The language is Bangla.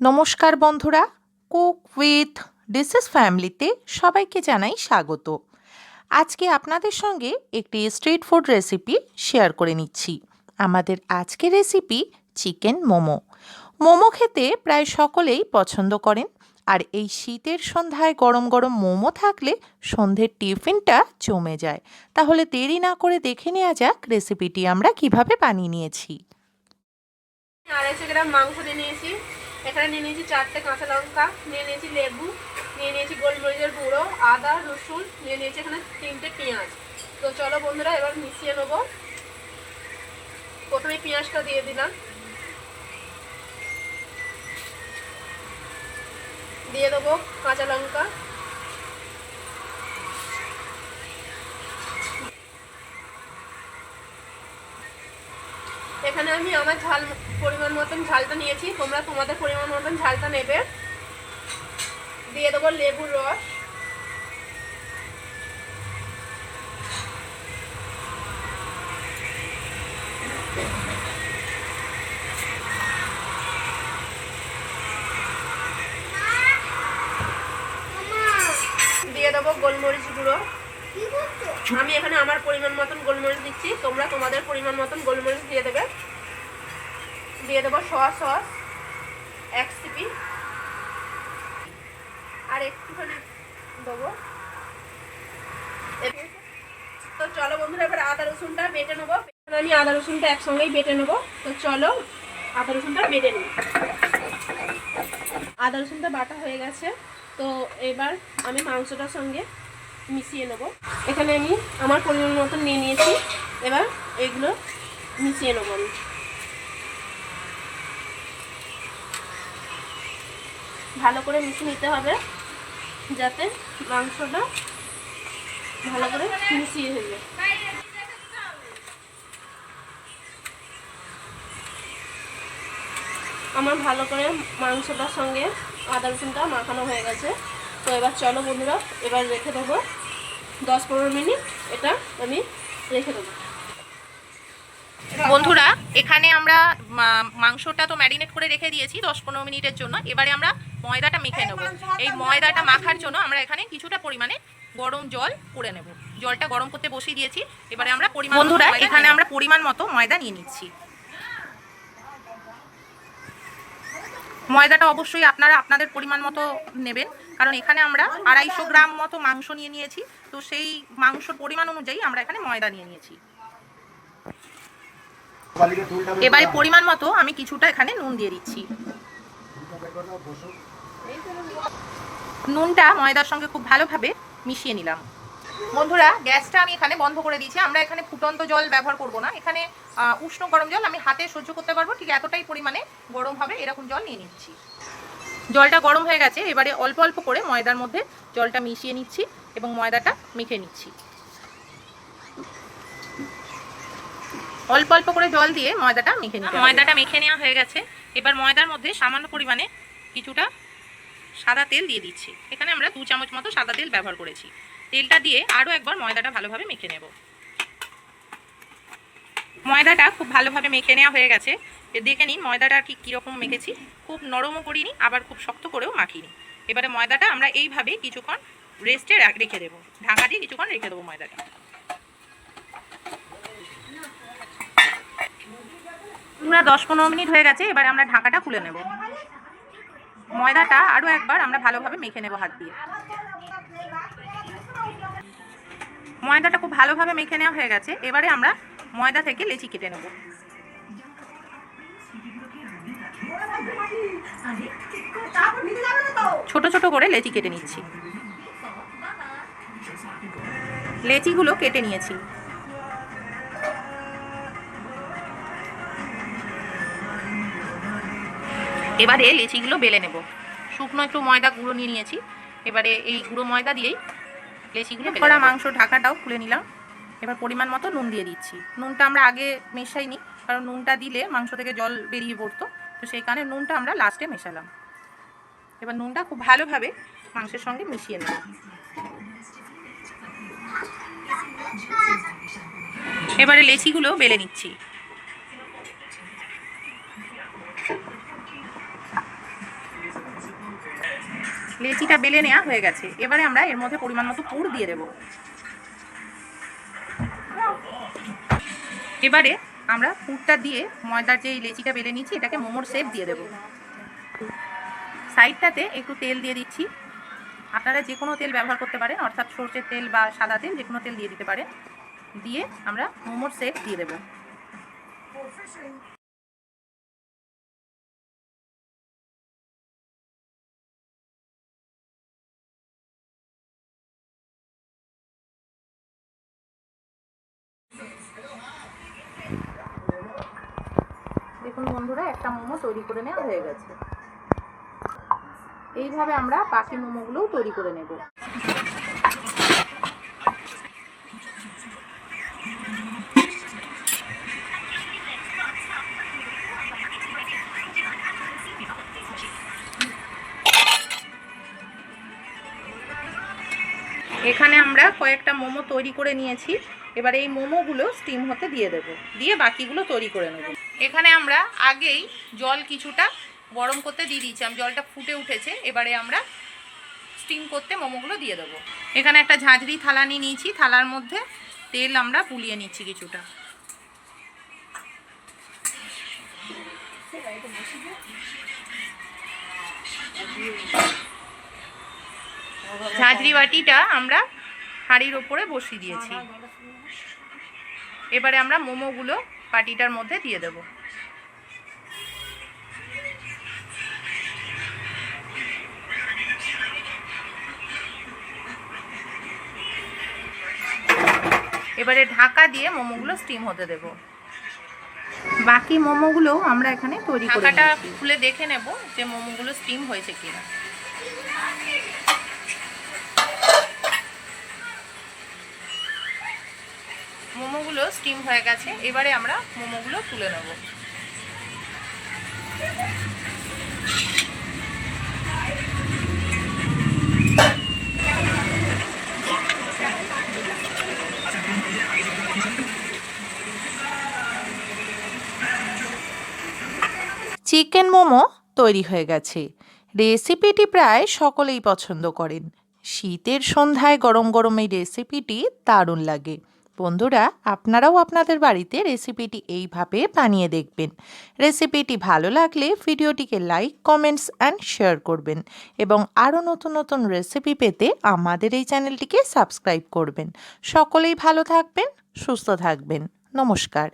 নমস্কার বন্ধুরা, কুক উইথ ডিসেস ফ্যামিলিতে সবাইকে জানাই স্বাগত। আজকে আপনাদের সঙ্গে একটি স্ট্রিট ফুড রেসিপি শেয়ার করে নিচ্ছি। আমাদের আজকের রেসিপি চিকেন মোমো। মোমো খেতে প্রায় সকলেই পছন্দ করেন, আর এই শীতের সন্ধ্যায় গরম গরম মোমো থাকলে সন্ধ্যের টিফিনটা জমে যায়। তাহলে দেরি না করে দেখে নেওয়া যাক রেসিপিটি আমরা কীভাবে বানিয়ে নিয়েছি। আড়াইশো গ্রাম মাংস নিয়ে নিয়েছি। এখানে নিয়ে নিয়েছি চারটে কাঁচা লঙ্কা, নিয়ে নিয়েছি লেবু, নিয়ে নিয়েছি গোলমরিচের গুঁড়ো, আদা, রসুন, নিয়ে নিয়েছি এখানে তিনটে পেঁয়াজ। তো চলো বন্ধুরা, এবার মিশিয়ে নেব। প্রথমে পেঁয়াজটা দিয়ে দিলাম। দিয়ে দেবো কাঁচা লঙ্কা। এখানে আমি আমার ঝাল পরিমাণ মতন ঝালটা নিয়েছি। তোমরা তোমাদের পরিমাণ মতন ঝালটা নেবে। দিয়ে দেবো লেবুর রস। দিয়ে দেবো গোলমরিচ গুঁড়ো। আমি এখানে আমার পরিমাণ মতন গোলমরিচ দিচ্ছি। তোমরা তোমাদের পরিমাণ মতন গোলমরিচ দিয়ে দেবে। দিয়ে দেবো সয়া সস, এক সিপি। আর একটুখানি দেবো। তো চলো বন্ধুরা, এবার আদা রসুনটা বেটে নেব। আমি আদা রসুনটা একসঙ্গেই বেটে নেব। তো চলো আদা রসুনটা বেটে নিই। আদা রসুনটা বাটা হয়ে গেছে। তো এবার আমি মাংসটার সঙ্গে মিশিয়ে নেব। এখানে আমি আমার পরিমাণ মতন নিয়ে নিয়েছি। এবার এগুলো মিশিয়ে নেব আমি। ভালো করে মিশিয়ে নিতে হবে যাতে মাংসটা ভালো করে মিশিয়ে হয়ে আমার ভালো করে মাংসটার সঙ্গে আদা রসুনটা মাখানো হয়ে গেছে। তো এবার চলো বন্ধুরা, এবার রেখে দেবো দশ পনেরো মিনিট। এটা আমি রেখে দেবো। বন্ধুরা এখানে আমরা মাংসটা তো ম্যারিনেট করে রেখে দিয়েছি দশ পনেরো মিনিটের জন্য। এবারে আমরা ময়দাটা মেখে নেব। এই ময়দাটা মাখার জন্য আমরা এখানে কিছুটা পরিমাণে গরম জল করে নেব। জলটা গরম করতে বসিয়ে দিয়েছি। এবারে আমরা পরিমাণ বন্ধুরা এখানে আমরা পরিমাণ মতো ময়দা নিয়ে নিচ্ছি। ময়দাটা অবশ্যই আপনারা আপনাদের পরিমাণ মতো নেবেন। কারণ এখানে আমরা আড়াইশো গ্রাম মতো মাংস নিয়ে নিয়েছি। তো সেই মাংসর পরিমাণ অনুযায়ী আমরা এখানে ময়দা নিয়ে নিয়েছি। এবারে পরিমাণ মতো আমি কিছুটা এখানে নুন দিয়ে দিচ্ছি। নুনটা ময়দার সঙ্গে খুব ভালোভাবে মিশিয়ে নিলাম। বন্ধুরা গ্যাসটা আমি এখানে বন্ধ করে দিয়েছি। আমরা এখানে ফুটন্ত জল ব্যবহার করব না। এখানে উষ্ণ গরম জল আমি হাতে সহ্য করতে পারব। ঠিক এতটাই পরিমাণে গরম হবে এরকম জল নিয়ে নিচ্ছি। জলটা গরম হয়ে গেছে। এবারে অল্প অল্প করে ময়দার মধ্যে জলটা মিশিয়ে নিচ্ছি এবং ময়দাটা মেখে নিচ্ছি। অল্প অল্প করে জল দিয়ে ময়দাটা মেখে নিতে ময়দাটা মেখে নেওয়া হয়ে গেছে। এবার ময়দার মধ্যে সামান্য পরিমাণে কিছুটা সাদা তেল দিয়ে দিচ্ছি। এখানে আমরা দু চামচ মতো সাদা তেল ব্যবহার করেছি। তেলটা দিয়ে আরও একবার ময়দাটা ভালোভাবে মেখে নেব। ময়দাটা খুব ভালোভাবে মেখে নেওয়া হয়ে গেছে। দেখে নিন ময়দাটা ঠিক কীরকম মেখেছি। খুব নরমও করিনি, আবার খুব শক্ত করেও মাখিনি। এবারে ময়দাটা আমরা এইভাবে কিছুক্ষণ রেস্টে রেখে দেবো। ঢাকা দিয়ে কিছুক্ষণ রেখে দেবো ময়দাটা। পুরো দশ পনেরো মিনিট হয়ে গেছে, এবারে আমরা ঢাকাটা খুলে নেব। ময়দাটা আরও একবার আমরা ভালোভাবে মেখে নেব হাত দিয়ে। ময়দাটা খুব ভালোভাবে মেখে নেওয়া হয়ে গেছে, এবারে আমরা ময়দা থেকে লেচি কেটে নেব। ছোট ছোট করে লেচি কেটে নিচ্ছি। লেচিগুলো কেটে নিয়েছি। এবারে লেচিগুলো বেলে নেব। শুকনো একটু ময়দা গুঁড়ো নিয়ে নিয়েছি। এবারে এই গুঁড়ো ময়দা দিয়েই লেচিগুলো করা মাংস ঢাকাটাও খুলে নিলাম। এবার পরিমাণ মতো নুন দিয়ে দিচ্ছি। নুনটা আমরা আগে মেশাইনি কারণ নুনটা দিলে মাংস থেকে জল বেরিয়ে পড়তো। তো সেই কারণে নুনটা আমরা লাস্টে মেশালাম। এবার নুনটা খুব ভালোভাবে মাংসের সঙ্গে মিশিয়ে নেব। এবারে লেচিগুলো বেলে নিচ্ছি। লেচিটা বেলে নেওয়া হয়ে গেছে। এবারে আমরা এর মধ্যে পরিমাণ মতো পুর দিয়ে দেব। এবারে আমরা পুরটা দিয়ে ময়দার যে লেচিটা বেলে নিচ্ছি এটাকে মোমোর শেপ দিয়ে দেব। সাইডটাতে একটু তেল দিয়ে দিচ্ছি। আপনারা যে কোনো তেল ব্যবহার করতে পারেন, অর্থাৎ সর্ষের তেল বা সাদা তেল, যে কোনো তেল দিয়ে দিতে পারেন। দিয়ে আমরা মোমোর শেপ দিয়ে দেবো। দেখুন বন্ধুরা, একটা মোমো তৈরি করে নেওয়া হয়ে গেছে। এইভাবে আমরা বাকি মোমোগুলোও তৈরি করে নেব। এখানে আমরা কয়েকটা মোমো তৈরি করে নিয়েছি। এবার এই মোমোগুলো স্টিম হতে দিয়ে দেব। দিয়ে বাকিগুলো তৈরি করে নেব। এখানে আমরা আগেই জল কিছুটা গরম করতে দিয়ে দিয়েছিলাম জলটা ফুটে উঠেছে। এবারে আমরা স্টিম করতে মোমোগুলো দিয়ে দেবো। এখানে একটা ঝাঁঝরি থালা নিয়ে নিয়েছি। থালার মধ্যে তেল আমরা পুলিয়ে নিচ্ছি কিছুটা। ঝাঁঝরি বাটিটা আমরা হাঁড়ির ওপরে বসিয়ে দিয়েছি। এবারে আমরা মোমোগুলো বাটিটার মধ্যে দিয়ে দেব। এবারে ঢাকা দিয়ে মোমোগুলো স্টিম হতে দেব। বাকি মোমোগুলো আমরা এখানে তৈরি ঢাকাটা খুলে দেখে নেব যে মোমোগুলো স্টিম হয়েছে কিনা। মোমোগুলো স্টিম হয়ে গেছে, এবারে আমরা মোমোগুলো তুলে নেব। চিকেন মোমো তৈরি হয়ে গেছে। রেসিপিটি প্রায় সকলেই পছন্দ করেন। শীতের সন্ধ্যায় গরম গরম এই রেসিপিটি দারুণ লাগে। বন্ধুরা, আপনারাও আপনাদের বাড়িতে রেসিপিটি এইভাবে বানিয়ে দেখবেন। রেসিপিটি ভালো লাগলে ভিডিওটিকে লাইক, কমেন্টস অ্যান্ড শেয়ার করবেন এবং আরও নতুন নতুন রেসিপি পেতে আমাদের এই চ্যানেলটিকে সাবস্ক্রাইব করবেন। সকলেই ভালো থাকবেন, সুস্থ থাকবেন। নমস্কার।